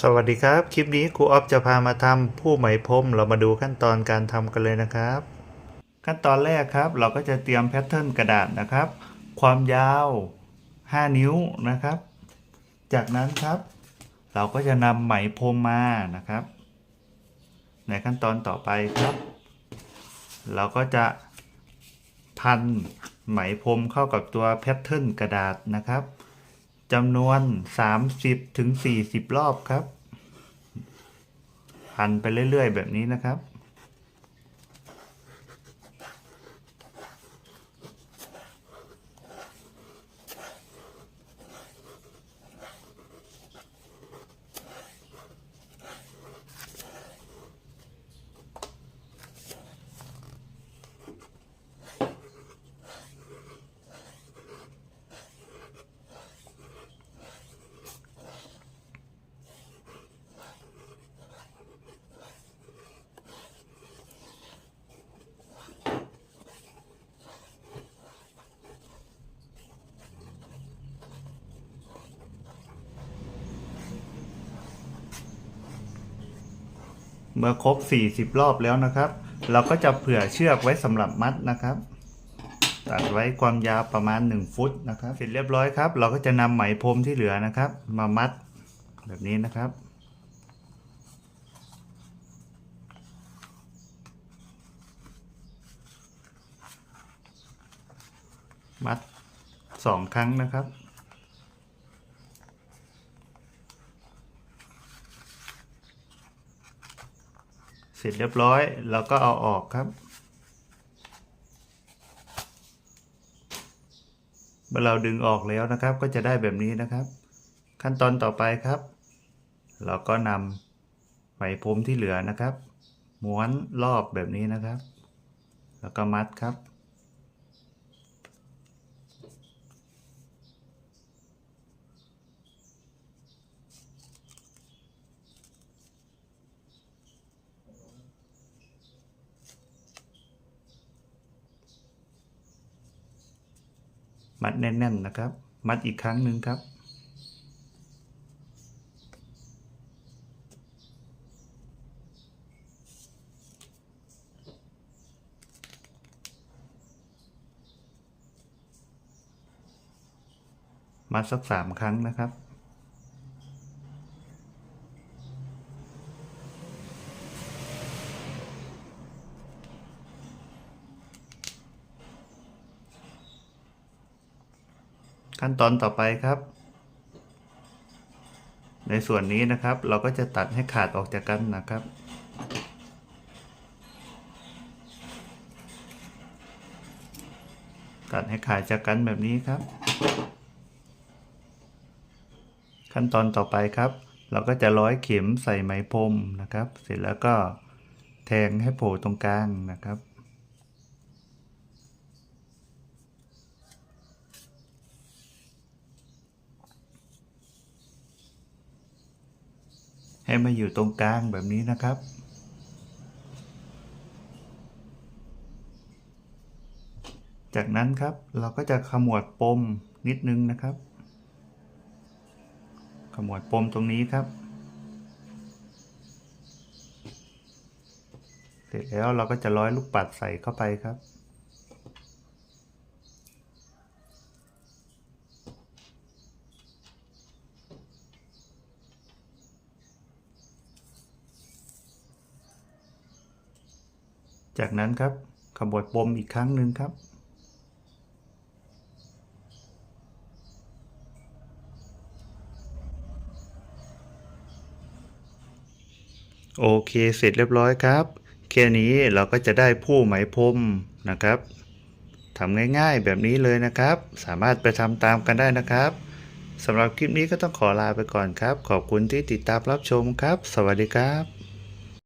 สวัสดีครับ คลิปนี้ครูออฟจะพามาทำผู้ไหมพรมเรามาดูขั้นตอนการทำกันเลยนะครับ ขั้นตอนแรกครับ เราก็จะเตรียมแพทเทิร์นกระดาษนะครับ ความยาว 5 นิ้วนะครับ จากนั้นครับ เราก็จะนำไหมพรมมานะครับ ในขั้นตอนต่อไปครับ เราก็จะพันไหมพรมเข้ากับตัวแพทเทิร์นกระดาษนะครับ จำนวน30ถึง40รอบครับ พันไปเรื่อย ๆ แบบนี้นะครับ เมื่อครบ 40 รอบแล้วนะครับ เราก็จะเผื่อเชือกไว้สำหรับมัดนะครับ ตัดไว้ความยาวประมาณ 1 ฟุตนะครับ เสร็จเรียบร้อยครับ เราก็จะนำไหมพรมที่เหลือนะครับ มามัดแบบนี้นะครับมัดสองครั้งนะครับ เสร็จเรียบร้อยเราก็เอาออกครับเมื่อเราดึงออกแล้วนะครับ ก็จะได้แบบนี้นะครับ ขั้นตอนต่อไปครับ เราก็นำไหมพรมที่เหลือนะครับ ม้วนรอบแบบนี้นะครับ แล้วก็มัดครับ มัดแน่นๆนะครับ มัดอีกครั้งหนึ่งครับ มัดสักสามครั้งนะครับ ขั้นตอนต่อไปครับ ในส่วนนี้นะครับ เราก็จะตัดให้ขาดออกจากกันนะครับ ตัดให้ขาดจากกันแบบนี้ครับ ขั้นตอนต่อไปครับ เราก็จะร้อยเข็มใส่ไหมพรมนะครับ เสร็จแล้วก็แทงให้โผล่ตรงกลางนะครับ ให้มาอยู่ตรงกลางแบบนี้นะครับ จากนั้นครับเราก็จะขมวดปมนิดนึงนะครับ ขมวดปมตรงนี้ครับ เสร็จแล้วเราก็จะร้อยลูกปัดใส่เข้าไปครับ จากนั้นครับขมวดปมอีกครั้งหนึ่งครับ โอเคเสร็จเรียบร้อยครับ แค่นี้เราก็จะได้ผู้ไหมพรมนะครับทำง่ายๆแบบนี้เลยนะครับ สามารถไปทำตามกันได้นะครับสำหรับคลิปนี้ก็ต้องขอลาไปก่อนครับ ขอบคุณที่ติดตามรับชมครับ สวัสดีครับ